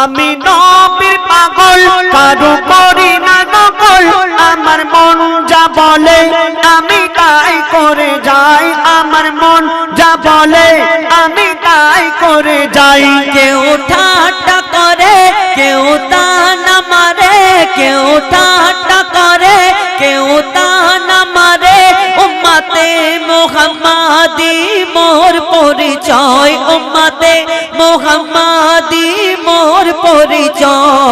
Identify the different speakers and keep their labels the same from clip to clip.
Speaker 1: আমি নবীর পাগল, কারু করি না নকল, আমার মন যা বলে, আমি তাই করে যাই। আমার মন যা বলে, আমি তাই করে যাই।
Speaker 2: কেউ ঠাট্টা করে, কেউ তানা মারে, কেউ ঠাট্টা করে, কেউ তানা মারে। উম্মাতে মোহাম্মদি মোর পরিচয়, উম্মাতে মোহাম্মদি 家。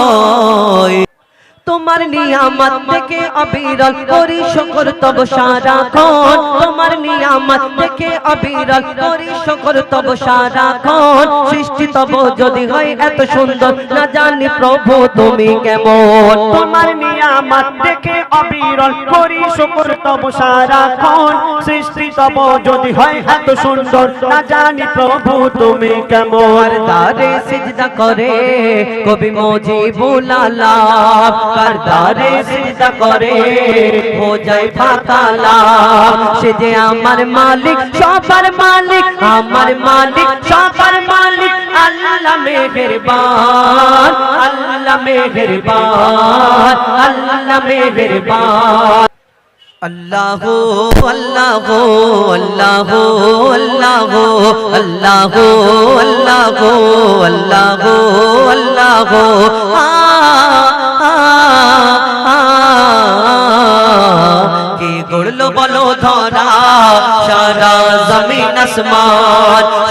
Speaker 2: তোমার নিয়ামত থেকে অবিরল করি শুকর তব সারাক্ষণ তোমার নিয়ামত থেকে অবিরল করি শুকর তব সারাক্ষণ সৃষ্টি তব যদি হয় এত সুন্দর, না জানি প্রভু তুমি কেমন।
Speaker 1: তোমার নিয়ামত দেখে অবিরল করি শুকর তব সারাক্ষণ সৃষ্টি তব যদি হয় এত সুন্দর, না জানি প্রভু তুমি কেমন।
Speaker 2: দারে সিজদা করে কবি মজিবুল আলা কার দারে সিজদা করে, হো যায় ফাতালা। সে যে আমার মালিক, সবার মালিক, আমার মালিক, সবার মালিক, আল্লাহ মেহেরবান আল্লাহ মেহেরবান আল্লাহ মেহেরবান। আল্লাহ আল্লাহ আল্লাহ আল্লাহ আল্লাহ আল্লাহ আল্লাহ আল্লাহ কি গড়লো বলো ধরা সারা জমিন আসমান।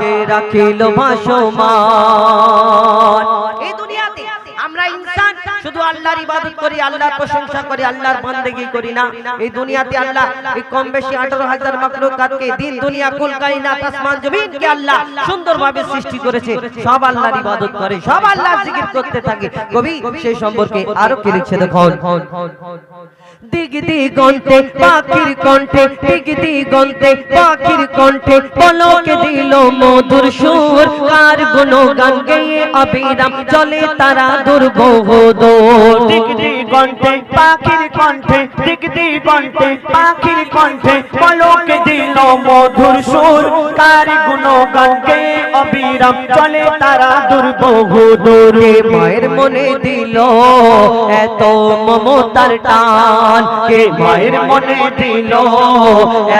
Speaker 2: কে রাখিল ভাসমান।
Speaker 3: এই দুনিয়াতে আমরা ইনসান শুধু আল্লাহর ইবাদত করি আল্লাহর প্রশংসা করি আল্লাহর বান্দেগি করি না। এই দুনিয়াতে আল্লাহ এই কম বেশি আঠারো হাজার মাকলুকাতকে দিন দুনিয়া কুল কায়নাত আসমান জমিনকে আল্লাহ সুন্দরভাবে সৃষ্টি করেছে। সব আল্লাহর ইবাদত করে সব আল্লাহর জিকির করতে থাকে। কবি সেই সম্পর্কে আরও কি লিখছে দেখুন?
Speaker 2: দিগ দিগন্তে পাখির কণ্ঠে দিগ দিগন্তে পাখির কণ্ঠে পলকে দিল মধুর সুর কার গুণগান গেয়ে অবিরাম চলে তারা দুর্বহ দোর
Speaker 1: দিক দিগন্তে পাখির কণ্ঠে দিক দিগন্তে পাখির কণ্ঠে পলকে দিল মধুর সুর কার গুণগান গে অবিরাম চলে তারা দুর্বহ দূরে
Speaker 2: মায়ের মনে দিল এত মমতার টান। কে মায়ের মনে দিল।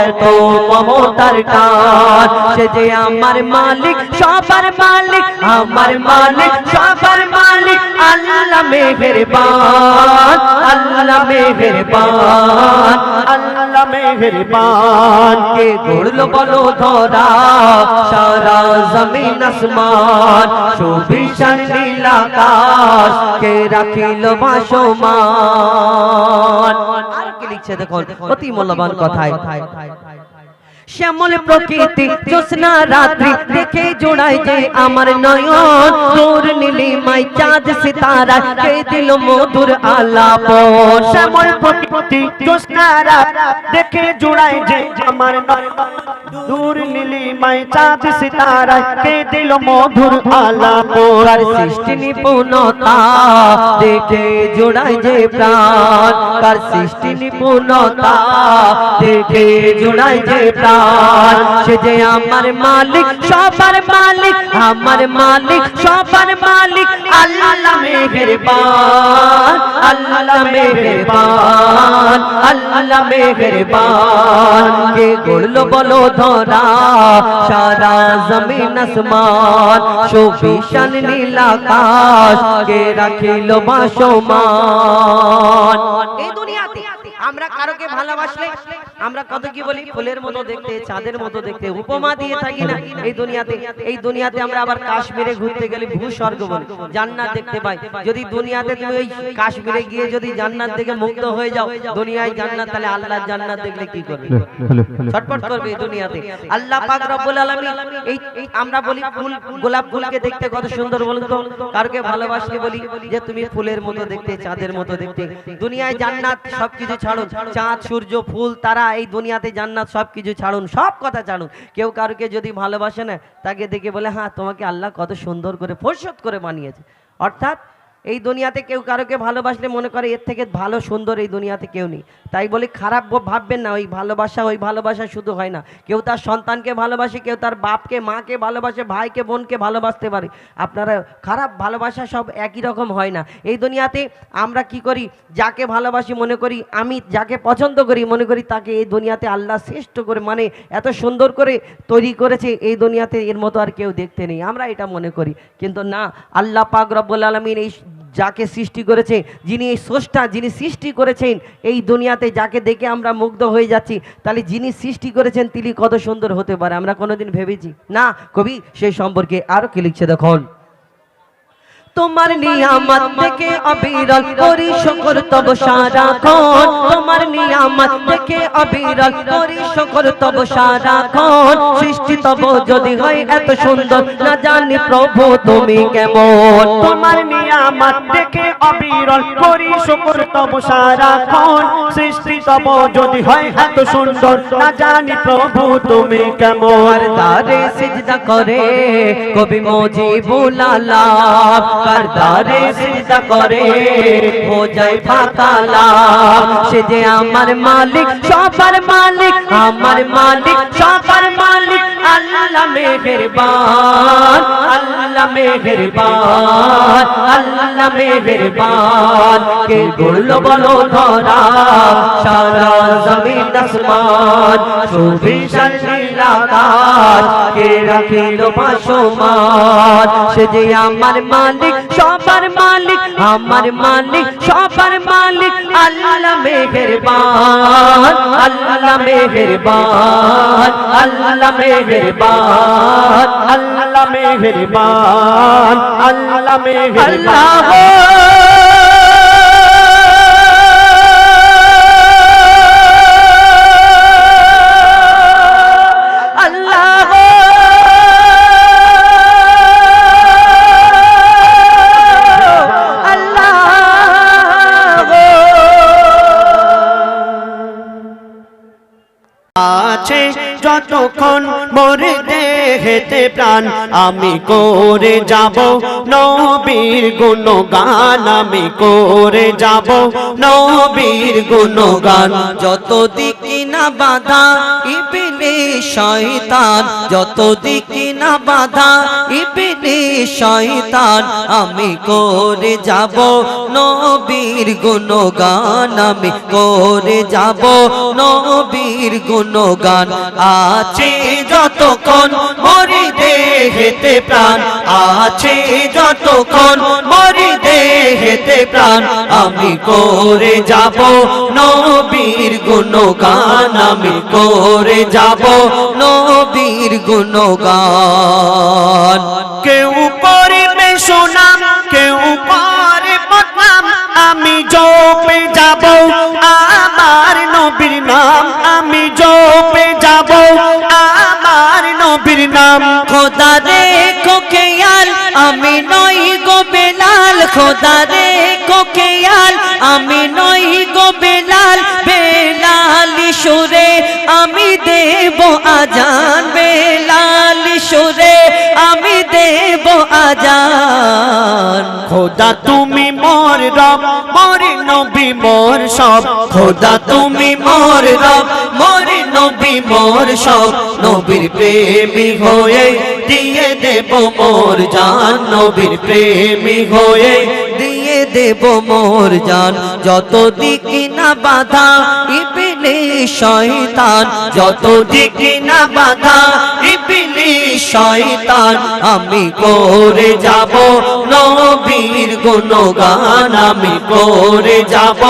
Speaker 2: এত মমতার টান, সে যে আমার মালিক, সবার মালিক, আমার মালিক, সবার মালিক, আল্লাহ মেহেরবান আল্লাহ মেহেরবান
Speaker 1: আল্লাহ মেহেরবান
Speaker 2: কে গড়লো বলো ধরা, সারা জমিন আসমান, সুবিশাল নীল আকাশ কে রাখিল ভাসমান আর কি লিখছে দেখুন? অতি মূল্যবান কথায়। শ্যামল প্রকৃতি জ্যোৎস্না রাত্রি দেখে জোড়ায় যে আমার নয়ন। তোর নীলিমাই চাঁদ সিতারা কে দিল মধুর আলাপন
Speaker 1: শ্যামল প্রকৃতি জ্যোৎস্নারা দেখে জুড়াই যে আমার নয়ন। দূর নীলিমায় চাঁদ সিতারা কে দিল মধুর আলাপ?
Speaker 2: তার সৃষ্টি নিপুণতা দেখে জোড়ায় যে প্রাণ। তার সৃষ্টি নিপুণতা? দেখে জোড়ায় যে প্রাণ। সে যে আমার মালিক, সবার মালিক, আমার মালিক, সবার মালিক, আল্লাহ মেহেরবান আল্লাহ মেহেরবান আল্লাহ মেহেরবান। কে গড়লো বলো ধরা, সারা জমিন আসমান, সুবিশাল নীল আকাশ, কে রাখিল বাসমান
Speaker 3: এই দুনিয়াতে আমরা কারোকে ভালোবাসলে আমরা কত কি বলি? ফুলের মতো দেখতে চাঁদের মতো দেখতে উপমা দিয়ে থাকি না। এই দুনিয়াতে এই দুনিয়াতে আমরা আবার কাশ্মীরে ঘুরতে গেলে ভূস্বর্গ বলি। জান্নাত দেখতে পাই। যদি দুনিয়াতে তুমি ওই কাশ্মীরে গিয়ে যদি জান্নাত দেখে মুগ্ধ হয়ে যাও দুনিয়ায় জান্নাত তাহলে আল্লাহর জান্নাত দেখলে কি করবে? ছটপট করবে এই দুনিয়াতে। আল্লাহ পাক রব্বুল আলামিন এই আমরা বলি ফুল গোলাপ ফুলকে দেখতে কত সুন্দর বলুন তো? কারকে ভালোবাসলে বলি যে তুমি ফুলের মতো দেখতে চাঁদের মতো দেখতে। দুনিয়ায় জান্নাত সবকিছু ছাড়ুন চাঁদ সূর্য ফুল তারা এই দুনিয়াতে জান্নাত সব কিছু ছাড়ুন সব কথা ছাড়ুন। কেউ কারোকে যদি ভালোবাসে না তাকে দেখে বলে হ্যাঁ তোমাকে আল্লাহ কত সুন্দর করে ফরসত করে বানিয়েছে। অর্থাৎ এই দুনিয়াতে কেউ কারোকে ভালোবাসলে মনে করে এর থেকে ভালো, সুন্দর এই দুনিয়াতে কেউ নেই। তাই বলে খারাপ ভাববেন না, ওই ভালোবাসা ওই ভালোবাসা শুধু হয় না। কেউ তার সন্তানকে ভালোবাসে, কেউ তার বাপকে, মাকে ভালোবাসে, ভাইকে, বোনকে ভালোবাসতে পারে। আপনারা খারাপ ভালোবাসা সব একই রকম হয় না। এই দুনিয়াতে আমরা কি করি? যাকে ভালোবাসি মনে করি, আমি যাকে পছন্দ করি মনে করি, তাকে এই দুনিয়াতে আল্লাহ শ্রেষ্ঠ করে মানে এত সুন্দর করে তৈরি করেছে, এই দুনিয়াতে এর মতো আর কেউ দেখতে নেই। আমরা এটা মনে করি। কিন্তু না, আল্লাহ পাক রব্বুল আলমিন এই যাকে সৃষ্টি করেছে যিনি এই স্রষ্টা, যিনি সৃষ্টি করেছেন এই দুনিয়াতে, যাকে দেখে আমরা মুগ্ধ হয়ে যাচ্ছি, তাহলে যিনি সৃষ্টি করেছেন তিনি কত সুন্দর হতে পারে, আমরা কোনোদিন ভেবেছি। না, কবি, সেই সম্পর্কে আরও কি লিখছে দেখুন।
Speaker 2: তোমার নিয়ামত থেকে অবিরল করি শুকর তব সারা সারাক্ষণ তোমার নিয়ামত থেকে অবিরল করি শুকর তব সারা সারাক্ষণ সৃষ্টি তব যদি হয় এত সুন্দর, না জানি প্রভু তুমি কেমন।
Speaker 1: তোমার নিয়ামত দেখে অবিরল করি শুকর তব সারা সারাক্ষণ সৃষ্টি তব যদি হয় এত সুন্দর, না জানি প্রভু তুমি কেমন।
Speaker 2: দারে সিজদা করে কবি মজিবুল আলাম। কারদারে সিজদা করে। হো যায় ফাতালা, সে যে আমার মালিক, সবার মালিক, আমার মালিক, সবার মালিক। আল্লাহ মেহেরবান আল্লাহ মেহেরবান আল্লাহ মেহেরবান। কে গুলো বলো ধরা, সারা জমিন আসমান সুবিশাল নীল আকাশ কে রাখিল পাশমান, সে যে আমার মালিক, সবার মালিক, আমার মালিক, সবার মালিক। আল্লাহ মেহেরবান আল্লাহ মেহেরবান, আল্লাহ মেহেরবান
Speaker 1: আল্লাহ মেহরবান আল্লাহ মেহেরবান। দেহেতে প্রাণ আমি করে যাব। নবীর গুণগান আমি করে যাব। নবীর গুণগান
Speaker 2: যত দিকে না বাধা ইবিনে শয়তান, যত দিকে না বাধা, ইবিনে শয়তান, আমি করে যাব নবীর গুণগান, আমি করে যাব নবীর গুণগান। আছে যতক্ষণ মরি দেহেতে প্রাণ, আছে যতক্ষণ মরি দেহেতে প্রাণ, আমি করে যাব নবীর গুণগান, আমি করে যাব নবীর গুণগান।
Speaker 1: কেউ করিবে সুনাম কেউ করে বদনাম। আমি জপে যাব আমার নবীর নাম। আমি জপে যাব আমার নবীর নাম।
Speaker 2: খোদা বেলাল সুরে আমি দেব আজান।
Speaker 1: খোদা তুমি মোর রব, মোর নবী মোর সব।
Speaker 2: খোদা তুমি মোর রব, মোর নবী মোর সব। নবীর প্রেমী হয়ে
Speaker 1: দিয়ে দেব মোর জান। নবীর প্রেমী হয়ে
Speaker 2: দিয়ে দেব মোর জান। যত দিক না বাধা ইপিলে শয়তান
Speaker 1: যত দিকে না বাধা ইপিলি শয়তান,
Speaker 2: আমি
Speaker 1: করে যাব। নবীর গুণগান, আমি করে যাব।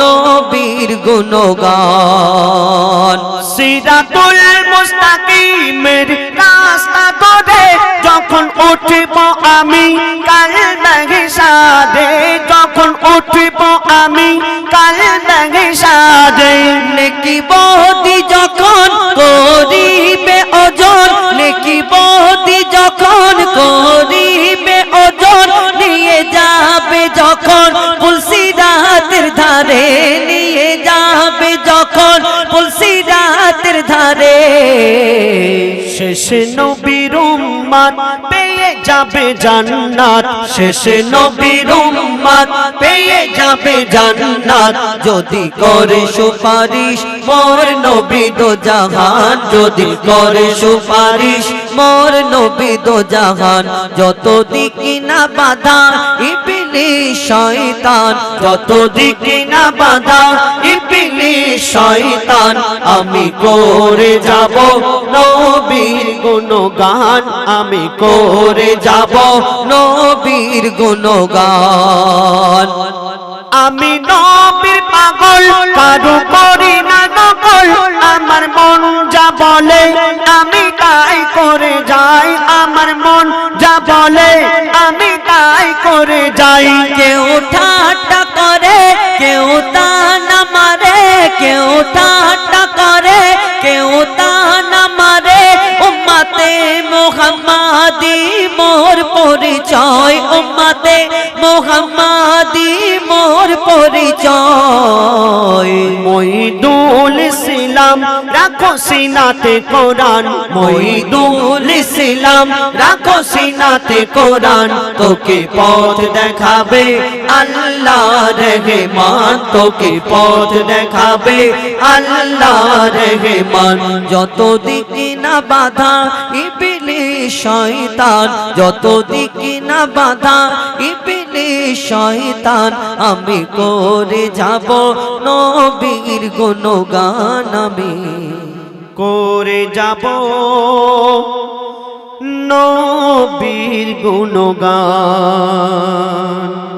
Speaker 2: নবীর গুণগান।
Speaker 1: সিরাতুল মুস্তাকিমের রাস্তা ধরে যখন উঠব আমি যখন
Speaker 2: তুলসী রাতের ধারে,
Speaker 1: শেষ নবীর উম্মত পেয়ে যাবে জান্নাত। শেষ নবীর উম্মত পেয়ে যাবে জান্নাত।
Speaker 2: যদি করে সুপারিশ, মোর নবী দো জাহান। যদি করে সুপারিশ, মোর নবী দো জাহান। যত দিকি না বাধা ইপিলি শয়তান
Speaker 1: যত দিকে না বাধা শয়তান, আমি করে যাব। নবীর গুণগান, আমি করে যাব।
Speaker 2: নবীর গুণগান।
Speaker 1: আমি নবীর পাগল, কারু করি না নকল। আমার মন যা বলে, আমি তাই করে যাই। আমার মন যা বলে, আমি তাই করে যাই।
Speaker 2: কেউ ঠাট্টা করে, কেউ মারে কেউ ঠাট্টা করে কেউ তানা মারে। উম্মাতে মোহাম্মদি মোর পরিচয়, উম্মাতে মোহাম্মদি মোর পরিচয়।
Speaker 1: মইদুল ইসলাম রাখো সিনাতে কোরআন মইদুল ইসলাম, রাখো সিনাতে কোরআন, তোকে পথ দেখাবে আল্লাহ রহমান, তোকে পথ দেখাবে আল্লাহ রহমান।
Speaker 2: যত দিকে না বাধা ইপিলি শয়তান যত দিকে না বাধা ইপিলি শয়তান, আমি করে যাব নবীর গুণগান আমি।
Speaker 1: করে যাব। নবীর গুণগান।